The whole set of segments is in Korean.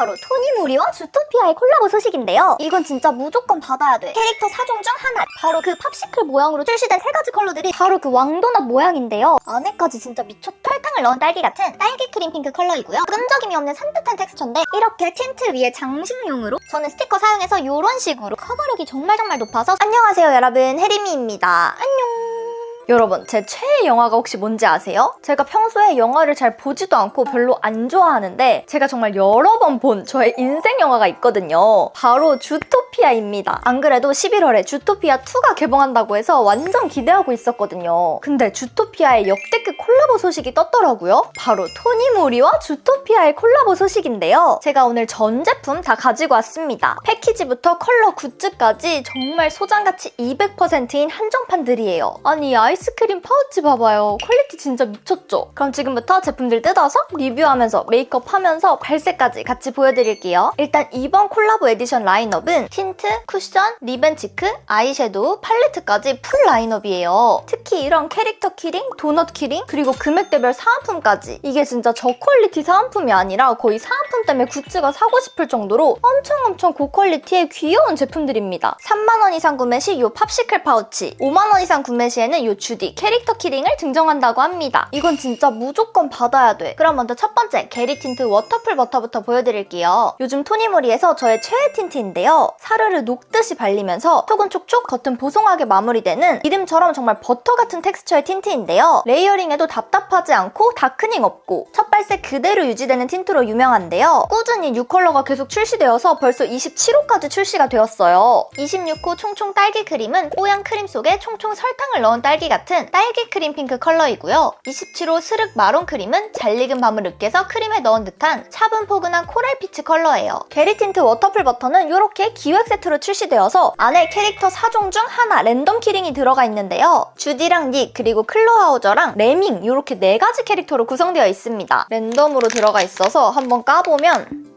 바로 토니모리와 주토피아의 콜라보 소식인데요. 이건 진짜 무조건 받아야 돼. 캐릭터 4종 중 하나. 바로 그 팝시클 모양으로 출시된 세 가지 컬러들이 바로 그 왕도넛 모양인데요. 안에까지 진짜 미쳤다. 설탕을 넣은 딸기 같은 딸기 크림 핑크 컬러이고요. 끈적임이 없는 산뜻한 텍스처인데 이렇게 틴트 위에 장식용으로 저는 스티커 사용해서 이런 식으로 커버력이 정말 정말 높아서 안녕하세요 여러분 혜림이입니다. 안녕. 여러분, 제 최애 영화가 혹시 뭔지 아세요? 제가 평소에 영화를 잘 보지도 않고 별로 안 좋아하는데 제가 정말 여러 번 본 저의 인생 영화가 있거든요. 바로 주토피아입니다. 안 그래도 11월에 주토피아 2가 개봉한다고 해서 완전 기대하고 있었거든요. 근데 주토피아의 역대급 콜라보 소식이 떴더라고요. 바로 토니 모리와 주토피아의 콜라보 소식인데요. 제가 오늘 전 제품 다 가지고 왔습니다. 패키지부터 컬러 굿즈까지 정말 소장가치 200%인 한정판들이에요. 아니 아이 스크림 파우치 봐봐요. 퀄리티 진짜 미쳤죠? 그럼 지금부터 제품들 뜯어서 리뷰하면서 메이크업 하면서 발색까지 같이 보여드릴게요. 일단 이번 콜라보 에디션 라인업은 틴트, 쿠션, 리벤 치크, 아이섀도우, 팔레트까지 풀 라인업이에요. 특히 이런 캐릭터 키링, 도넛 키링, 그리고 금액대별 사은품까지 이게 진짜 저퀄리티 사은품이 아니라 거의 사은품 때문에 굿즈가 사고 싶을 정도로 엄청 엄청 고퀄리티의 귀여운 제품들입니다. 3만원 이상 구매 시이 팝시클 파우치, 5만원 이상 구매 시에는 이주 디 캐릭터 키링을 증정한다고 합니다. 이건 진짜 무조건 받아야 돼. 그럼 먼저 첫 번째 게리 틴트 워터풀 버터부터 보여드릴게요. 요즘 토니모리에서 저의 최애 틴트인데요. 사르르 녹듯이 발리면서 속은 촉촉, 겉은 보송하게 마무리되는 이름처럼 정말 버터 같은 텍스처의 틴트인데요. 레이어링에도 답답하지 않고 다크닝 없고 첫 발색 그대로 유지되는 틴트로 유명한데요. 꾸준히 6컬러가 계속 출시되어서 벌써 27호까지 출시가 되었어요. 26호 총총 딸기 크림은 뽀얀 크림 속에 총총 설탕을 넣은 딸기 같은 딸기 크림 핑크 컬러이고요. 27호 스륵 마론 크림은 잘 익은 밤을 으깨서 크림에 넣은 듯한 차분포근한 코랄 피치 컬러예요. 게리 틴트 워터풀 버터는 이렇게 기획 세트로 출시되어서 안에 캐릭터 4종 중 하나 랜덤 키링이 들어가 있는데요. 주디랑 닉 그리고 클로하우저랑 레밍 이렇게 네 가지 캐릭터로 구성되어 있습니다. 랜덤으로 들어가 있어서 한번 까보면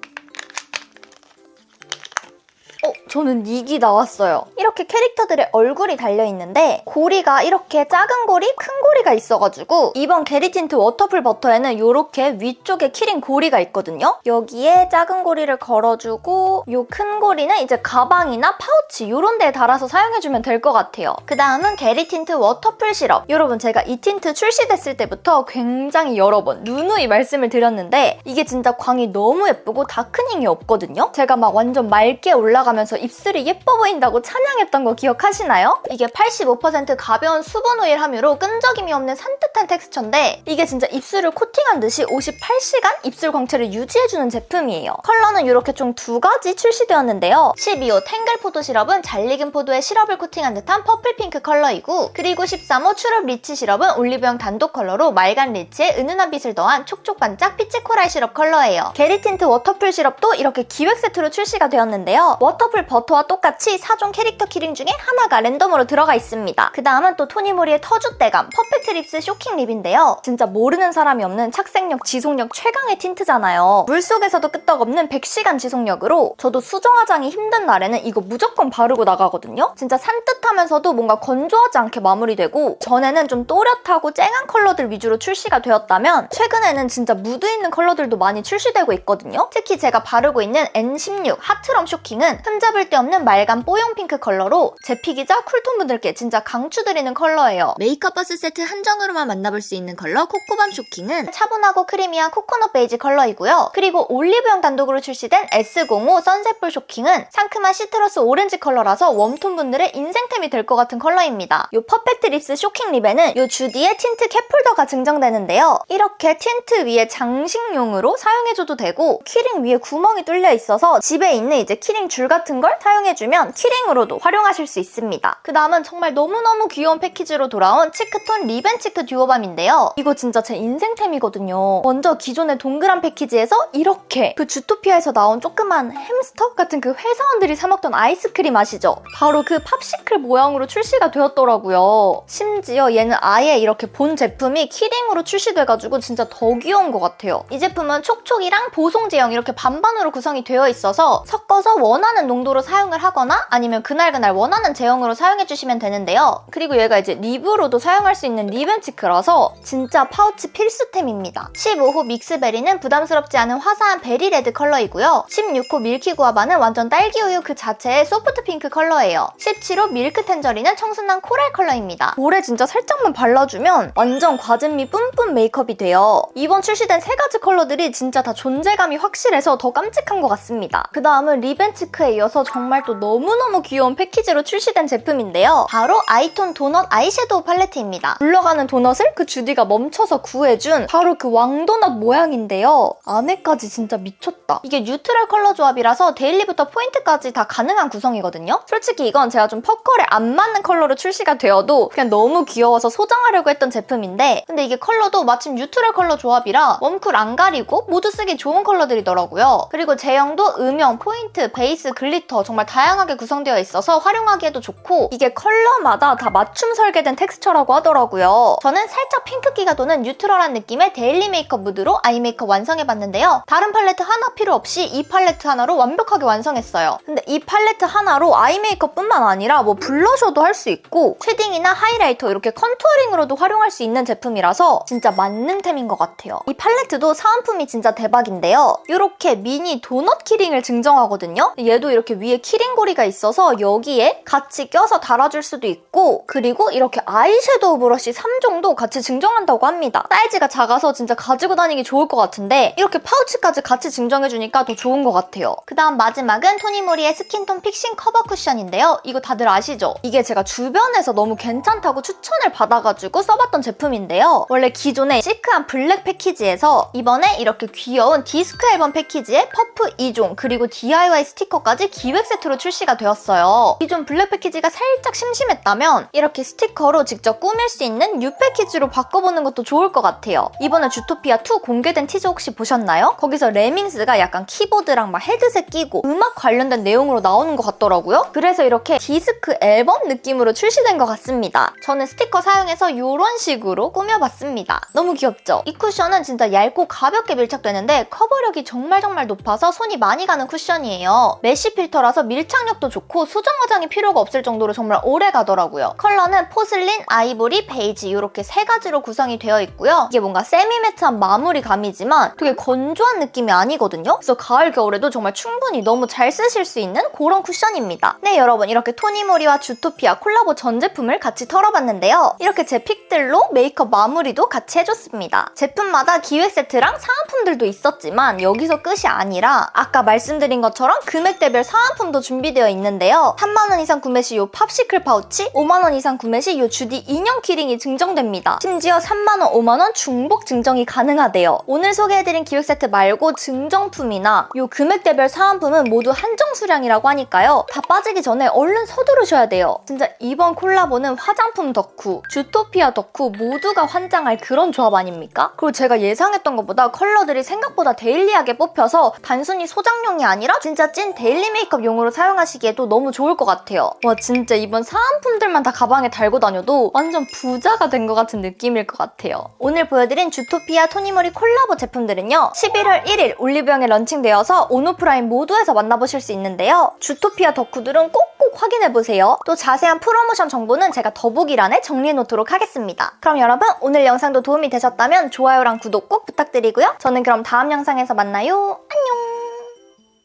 어, 저는 닉이 나왔어요. 이렇게 캐릭터들의 얼굴이 달려있는데 고리가 이렇게 작은 고리, 큰 고리가 있어가지고 이번 게리틴트 워터풀 버터에는 이렇게 위쪽에 키링 고리가 있거든요. 여기에 작은 고리를 걸어주고 이 큰 고리는 이제 가방이나 파우치 이런 데에 달아서 사용해주면 될 것 같아요. 그 다음은 게리틴트 워터풀 시럽. 여러분 제가 이 틴트 출시됐을 때부터 굉장히 여러 번 누누이 말씀을 드렸는데 이게 진짜 광이 너무 예쁘고 다크닝이 없거든요. 제가 막 완전 맑게 올라가 면서 입술이 예뻐 보인다고 찬양했던 거 기억하시나요? 이게 85% 가벼운 수분 오일 함유로 끈적임이 없는 산뜻한 텍스처인데 이게 진짜 입술을 코팅한 듯이 58시간 입술 광채를 유지해주는 제품이에요. 컬러는 이렇게 총 두 가지 출시되었는데요. 12호 탱글 포도 시럽은 잘 익은 포도에 시럽을 코팅한 듯한 퍼플 핑크 컬러이고 그리고 13호 추럽 리치 시럽은 올리브영 단독 컬러로 맑은 리치에 은은한 빛을 더한 촉촉 반짝 피치 코랄 시럽 컬러예요. 게리 틴트 워터풀 시럽도 이렇게 기획 세트로 출시가 되었는데요. 워터풀 버터와 똑같이 4종 캐릭터 키링 중에 하나가 랜덤으로 들어가 있습니다. 그 다음은 또 토니모리의 터줏대감 퍼펙트 립스 쇼킹 립인데요. 진짜 모르는 사람이 없는 착색력, 지속력 최강의 틴트잖아요. 물속에서도 끄떡없는 100시간 지속력으로 저도 수정 화장이 힘든 날에는 이거 무조건 바르고 나가거든요. 진짜 산뜻 하면서도 뭔가 건조하지 않게 마무리되고 전에는 좀 또렷하고 쨍한 컬러들 위주로 출시가 되었다면 최근에는 진짜 무드 있는 컬러들도 많이 출시되고 있거든요. 특히 제가 바르고 있는 N16 하트럼 쇼킹은 흠잡을 데 없는 맑은 뽀용 핑크 컬러로 제피기자 쿨톤 분들께 진짜 강추드리는 컬러예요. 메이크업 버스 세트 한정으로만 만나볼 수 있는 컬러 코코밤 쇼킹은 차분하고 크리미한 코코넛 베이지 컬러이고요. 그리고 올리브영 단독으로 출시된 S05 선셋볼 쇼킹은 상큼한 시트러스 오렌지 컬러라서 웜톤 분들의 인생템 이될것 같은 컬러입니다. 이 퍼펙트 립스 쇼킹 립에는 이 주디의 틴트 캡홀더가 증정되는데요. 이렇게 틴트 위에 장식용으로 사용해줘도 되고 키링 위에 구멍이 뚫려 있어서 집에 있는 이제 키링 줄 같은 걸 사용해주면 키링으로도 활용하실 수 있습니다. 그 다음은 정말 너무너무 귀여운 패키지로 돌아온 치크톤 리벤 치크 듀오밤인데요. 이거 진짜 제 인생템이거든요. 먼저 기존의 동그란 패키지에서 이렇게 그 주토피아에서 나온 조그만 햄스터 같은 그 회사원들이 사 먹던 아이스크림 아시죠? 바로 그 팝시클 모양 으로 출시가 되었더라고요. 심지어 얘는 아예 이렇게 본 제품이 키링으로 출시돼가지고 진짜 더 귀여운 것 같아요. 이 제품은 촉촉이랑 보송 제형 이렇게 반반으로 구성이 되어 있어서 섞어서 원하는 농도로 사용을 하거나 아니면 그날그날 원하는 제형으로 사용해주시면 되는데요. 그리고 얘가 이제 립으로도 사용할 수 있는 립앤치크라서 진짜 파우치 필수템입니다. 15호 믹스베리는 부담스럽지 않은 화사한 베리 레드 컬러이고요. 16호 밀키 구아바는 완전 딸기 우유 그 자체의 소프트 핑크 컬러예요. 17호 밀크 텐저리는 청순한 코랄 컬러입니다. 볼에 진짜 살짝만 발라주면 완전 과즙미 뿜뿜 메이크업이 돼요. 이번 출시된 세 가지 컬러들이 진짜 다 존재감이 확실해서 더 깜찍한 것 같습니다. 그 다음은 립앤치크에 이어서 정말 또 너무너무 귀여운 패키지로 출시된 제품인데요. 바로 아이톤 도넛 아이섀도우 팔레트입니다. 굴러가는 도넛을 그 주디가 멈춰서 구해준 바로 그 왕도넛 모양인데요. 안에까지 진짜 미쳤다. 이게 뉴트럴 컬러 조합이라서 데일리부터 포인트까지 다 가능한 구성이거든요. 솔직히 이건 제가 좀 퍼컬에 안 맞는 컬러로 출시가 되어도 그냥 너무 귀여워서 소장하려고 했던 제품인데 근데 이게 컬러도 마침 뉴트럴 컬러 조합이라 웜쿨 안 가리고 모두 쓰기 좋은 컬러들이더라고요. 그리고 제형도 음영, 포인트, 베이스, 글리터 정말 다양하게 구성되어 있어서 활용하기에도 좋고 이게 컬러마다 다 맞춤 설계된 텍스처라고 하더라고요. 저는 살짝 핑크기가 도는 뉴트럴한 느낌의 데일리 메이크업 무드로 아이 메이크업 완성해봤는데요. 다른 팔레트 하나 필요 없이 이 팔레트 하나로 완벽하게 완성했어요. 근데 이 팔레트 하나로 아이 메이크업뿐만 아니라 뭐 블러 셔도 할 수 있고 쉐딩이나 하이라이터 이렇게 컨투어링으로도 활용할 수 있는 제품이라서 진짜 만능템인 것 같아요. 이 팔레트도 사은품이 진짜 대박인데요. 이렇게 미니 도넛 키링을 증정하거든요. 얘도 이렇게 위에 키링고리가 있어서 여기에 같이 껴서 달아줄 수도 있고 그리고 이렇게 아이섀도우 브러쉬 3종도 같이 증정한다고 합니다. 사이즈가 작아서 진짜 가지고 다니기 좋을 것 같은데 이렇게 파우치까지 같이 증정해주니까 더 좋은 것 같아요. 그 다음 마지막은 토니모리의 스킨톤 픽싱 커버 쿠션인데요. 이거 다들 아시죠? 이게 제가 주변에서 너무 괜찮다고 추천을 받아가지고 써봤던 제품인데요. 원래 기존의 시크한 블랙 패키지에서 이번에 이렇게 귀여운 디스크 앨범 패키지에 퍼프 2종 그리고 DIY 스티커까지 기획 세트로 출시가 되었어요. 기존 블랙 패키지가 살짝 심심했다면 이렇게 스티커로 직접 꾸밀 수 있는 뉴 패키지로 바꿔보는 것도 좋을 것 같아요. 이번에 주토피아2 공개된 티저 혹시 보셨나요? 거기서 레밍스가 약간 키보드랑 막 헤드셋 끼고 음악 관련된 내용으로 나오는 것 같더라고요. 그래서 이렇게 디스크 앨범 느낌으로 출시된 것 같습니다. 저는 스티커 사용해서 이런 식으로 꾸며봤습니다. 너무 귀엽죠? 이 쿠션은 진짜 얇고 가볍게 밀착되는데 커버력이 정말 정말 높아서 손이 많이 가는 쿠션이에요. 메쉬 필터라서 밀착력도 좋고 수정 화장이 필요가 없을 정도로 정말 오래 가더라고요. 컬러는 포슬린, 아이보리, 베이지 이렇게 세 가지로 구성이 되어 있고요. 이게 뭔가 세미매트한 마무리감이지만 되게 건조한 느낌이 아니거든요. 그래서 가을 겨울에도 정말 충분히 너무 잘 쓰실 수 있는 그런 쿠션입니다. 네 여러분 이렇게 토니모리와 주토피아 콜라보 전 제품을 같이 털어봤는데요. 이렇게 제 픽들로 메이크업 마무리도 같이 해줬습니다. 제품마다 기획 세트랑 사은품들도 있었지만 여기서 끝이 아니라 아까 말씀드린 것처럼 금액대별 사은품도 준비되어 있는데요. 3만원 이상 구매 시 요 팝시클 파우치, 5만원 이상 구매 시 요 주디 인형 키링이 증정됩니다. 심지어 3만원, 5만원 중복 증정이 가능하대요. 오늘 소개해드린 기획 세트 말고 증정품이나 요 금액대별 사은품은 모두 한정 수량이라고 하니까요. 다 빠지기 전에 얼른 서두르셔야 돼요. 진짜 이번 콜라보는 화장품 덕후, 주토피아 덕후 모두가 환장할 그런 조합 아닙니까? 그리고 제가 예상했던 것보다 컬러들이 생각보다 데일리하게 뽑혀서 단순히 소장용이 아니라 진짜 찐 데일리 메이크업용으로 사용하시기에도 너무 좋을 것 같아요. 와 진짜 이번 사은품들만 다 가방에 달고 다녀도 완전 부자가 된 것 같은 느낌일 것 같아요. 오늘 보여드린 주토피아 토니모리 콜라보 제품들은요. 11월 1일 올리브영에 런칭되어서 온오프라인 모두에서 만나보실 수 있는데요. 주토피아 덕후들은 꼭 꼭 확인해보세요. 또 자세한 프로모션 정보는 제가 더보기란에 정리해놓도록 하겠습니다. 그럼 여러분 오늘 영상도 도움이 되셨다면 좋아요랑 구독 꼭 부탁드리고요. 저는 그럼 다음 영상에서 만나요. 안녕!